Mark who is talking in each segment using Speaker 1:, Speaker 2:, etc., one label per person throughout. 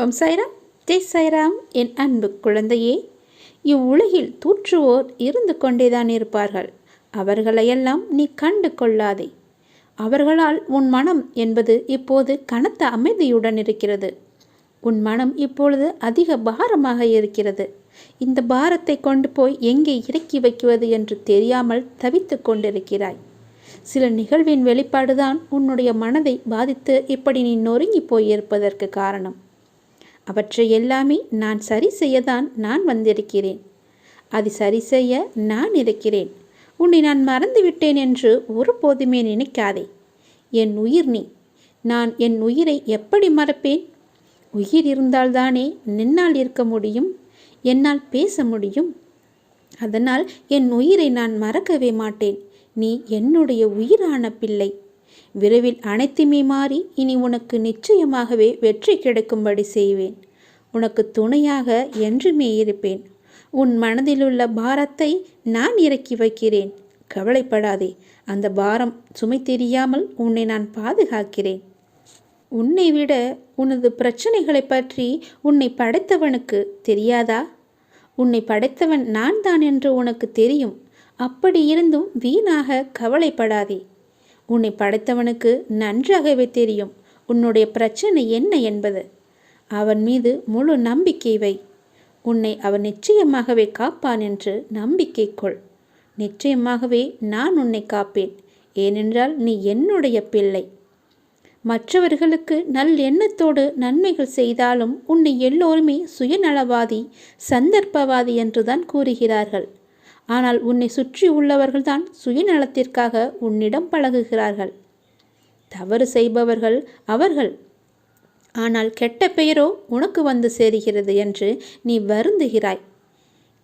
Speaker 1: ஓம் சாய்ராம் ஜெய் சாய்ராம் என் அன்பு குழந்தையே. இவ்வுலகில் தூற்றுவோர் இருந்து கொண்டேதான் இருப்பார்கள். அவர்களையெல்லாம் நீ கண்டு கொள்ளாதே. அவர்களால் உன் மனம் என்பது இப்போது கனத்த அமைதியுடன் இருக்கிறது. உன் மனம் இப்பொழுது அதிக பாரமாக இருக்கிறது. இந்த பாரத்தை கொண்டு போய் எங்கே இறக்கி வைக்குவது என்று தெரியாமல் தவித்து கொண்டிருக்கிறாய். சில நிகழ்வின் வெளிப்பாடுதான் உன்னுடைய மனதை பாதித்து இப்படி நீ நொறுங்கி போயிருப்பதற்கு காரணம். அவற்றை எல்லாமே நான் சரி செய்யத்தான் நான் வந்திருக்கிறேன். அது சரி செய்ய நான் இருக்கிறேன். உன்னை நான் மறந்துவிட்டேன் என்று ஒருபோதுமே நினைக்காதே. என் உயிர் நீ. நான் என் உயிரை எப்படி மறப்பேன்? உயிர் இருந்தால்தானே நின்னால் இருக்க முடியும் என்னால் பேச முடியும். அதனால் என் உயிரை நான் மறக்கவே மாட்டேன். நீ என்னுடைய உயிரான பிள்ளை. விரைவில் அனைத்துமே மாறி இனி உனக்கு நிச்சயமாகவே வெற்றி கிடைக்கும்படி செய்வேன். உனக்கு துணையாக என்றுமே இருப்பேன். உன் மனதிலுள்ள பாரத்தை நான் இறக்கி வைக்கிறேன். கவலைப்படாதே. அந்த பாரம் சுமை தெரியாமல் உன்னை நான் பாதுகாக்கிறேன். உன்னை விட உனது பிரச்சனைகளை பற்றி உன்னை படைத்தவனுக்கு தெரியாதா? உன்னை படைத்தவன் நான் தான் என்று உனக்கு தெரியும். அப்படி இருந்தும் வீணாக கவலைப்படாதே. உன்னை படைத்தவனுக்கு நன்றாகவே தெரியும். உன்னுடைய பிரச்சனை என்ன என்பது? அவன் மீது முழு நம்பிக்கை வை. உன்னை அவன் நிச்சயமாகவே காப்பான் என்று நம்பிக்கை கொள். நிச்சயமாகவே நான் உன்னை காப்பேன். ஏனென்றால் நீ என்னுடைய பிள்ளை. மற்றவர்களுக்கு நல் எண்ணத்தோடு நன்மைகள் செய்தாலும் உன்னை எல்லோருமே சுயநலவாதி சந்தர்ப்பவாதி என்றுதான் கூறுகிறார்கள். ஆனால் உன்னை சுற்றி உள்ளவர்கள்தான் சுயநலத்திற்காக உன்னிடம் பழகுகிறார்கள். தவறு செய்பவர்கள் அவர்கள். ஆனால் கெட்ட பெயரோ உனக்கு வந்து சேருகிறது என்று நீ வருந்துகிறாய்.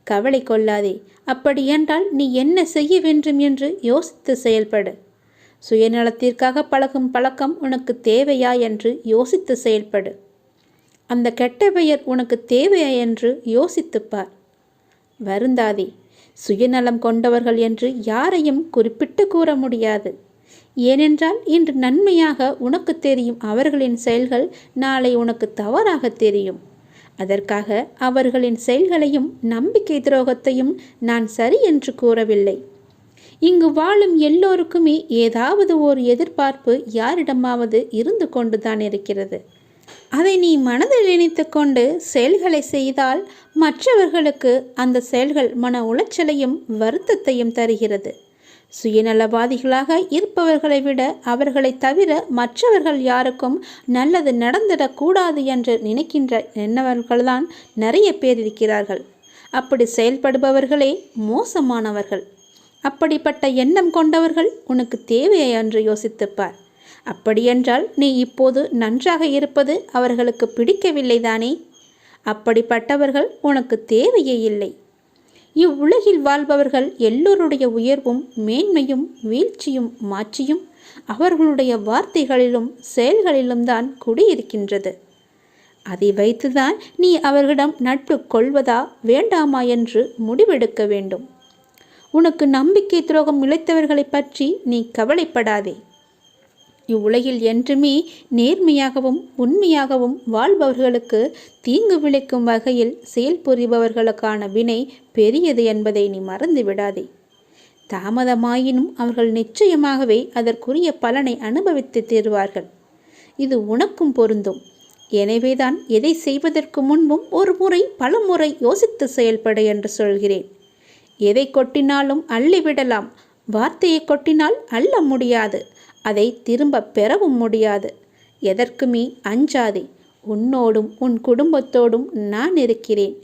Speaker 1: கவலை கொள்ளாதே. அப்படியென்றால் நீ என்ன செய்ய வேண்டும் என்று யோசித்து செயல்படு. சுயநலத்திற்காக பழகும் பழக்கம் உனக்கு தேவையா என்று யோசித்து செயல்படு. அந்த கெட்ட பெயர் உனக்கு தேவையா என்று யோசித்துப்பார் வருந்தாதே. சுயநலம் கொண்டவர்கள் என்று யாரையும் குறிப்பிட்டு கூற முடியாது. ஏனென்றால் இன்று நன்மையாக உனக்கு தெரியும் அவர்களின் செயல்கள் நாளை உனக்கு தவறாக தெரியும். அதற்காக அவர்களின் செயல்களையும் நம்பிக்கை துரோகத்தையும் நான் சரி என்று கூறவில்லை. இங்கு வாழும் எல்லோருக்குமே ஏதாவது ஒரு எதிர்பார்ப்பு யாரிடமாவது இருந்து கொண்டுதான் இருக்கிறது. அதை நீ மனதில் நினைத்து கொண்டு செயல்களை செய்தால் மற்றவர்களுக்கு அந்த செயல்கள் மன உளைச்சலையும் வருத்தத்தையும் தருகிறது. சுயநலவாதிகளாக இருப்பவர்களை விட அவர்களை தவிர மற்றவர்கள் யாருக்கும் நல்லது நடந்திடக்கூடாது என்று நினைக்கின்ற நின்னவர்கள்தான் நிறைய பேர் இருக்கிறார்கள். அப்படி செயல்படுபவர்களே மோசமானவர்கள். அப்படிப்பட்ட எண்ணம் கொண்டவர்கள் உனக்கு தேவையை என்று யோசித்துப்பார். அப்படியென்றால் நீ இப்போது நன்றாக இருப்பது அவர்களுக்கு பிடிக்கவில்லைதானே? அப்படிப்பட்டவர்கள் உனக்கு தேவையே இல்லை. இவ்வுலகில் வாழ்பவர்கள் எல்லோருடைய உயர்வும் மேன்மையும் வீழ்ச்சியும் மாட்சியும் அவர்களுடைய வார்த்தைகளிலும் செயல்களிலும் தான் குடியிருக்கின்றது. அதை வைத்துதான் நீ அவர்களிடம் நட்பு கொள்வதா வேண்டாமா என்று முடிவெடுக்க வேண்டும். உனக்கு நம்பிக்கை துரோகம் இழைத்தவர்களை பற்றி நீ கவலைப்படாதே. இவ்வுலகில் என்றுமே நேர்மையாகவும் உண்மையாகவும் வாழ்பவர்களுக்கு தீங்கு விளைக்கும் வகையில் செயல்புரிபவர்களுக்கான வினை பெரியது என்பதை நீ மறந்து விடாதே. தாமதமாயினும் அவர்கள் நிச்சயமாகவே அதற்குரிய பலனை அனுபவித்து தீர்வார்கள். இது உனக்கும் பொருந்தும். எனவேதான் எதை செய்வதற்கு முன்பும் ஒரு முறை பல முறை யோசித்து செயல்பட என்று சொல்கிறேன். எதை கொட்டினாலும் அள்ளிவிடலாம். வார்த்தையை கொட்டினால் அள்ள முடியாது. அதை திரும்ப பெறவும் முடியாது. எதற்குமே அஞ்சாதே உன்னோடும் உன் குடும்பத்தோடும் நான் இருக்கிறேன்.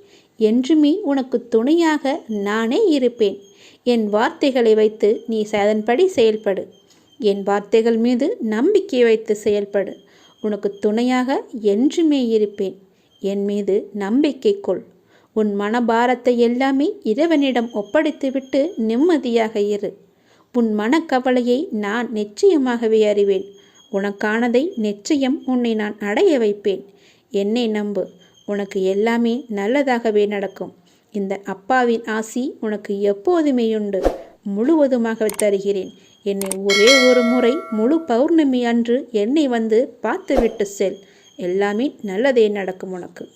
Speaker 1: என்றுமே உனக்கு துணையாக நானே இருப்பேன். என் வார்த்தைகளை வைத்து நீ அதன்படி செயல்படு. என் வார்த்தைகள் மீது நம்பிக்கை வைத்து செயல்படு. உனக்கு துணையாக என்றுமே இருப்பேன். என் மீது நம்பிக்கை கொள். உன் மனபாரத்தை எல்லாமே இறைவனிடம் ஒப்படைத்துவிட்டு நிம்மதியாக இரு. உன் மனக்கவலையை நான் நிச்சயமாகவே அறிவேன். உனக்கானதை நிச்சயம் உன்னை நான் அடைய வைப்பேன். என்னை நம்பு. உனக்கு எல்லாமே நல்லதாகவே நடக்கும். இந்த அப்பாவின் ஆசி உனக்கு எப்போதுமே உண்டு. முழுவதுமாக தருகிறேன். என்னை ஒரே ஒரு முறை முழு பௌர்ணமி அன்று என்னை வந்து பார்த்துவிட்டு செல். எல்லாமே நல்லதே நடக்கும் உனக்கு.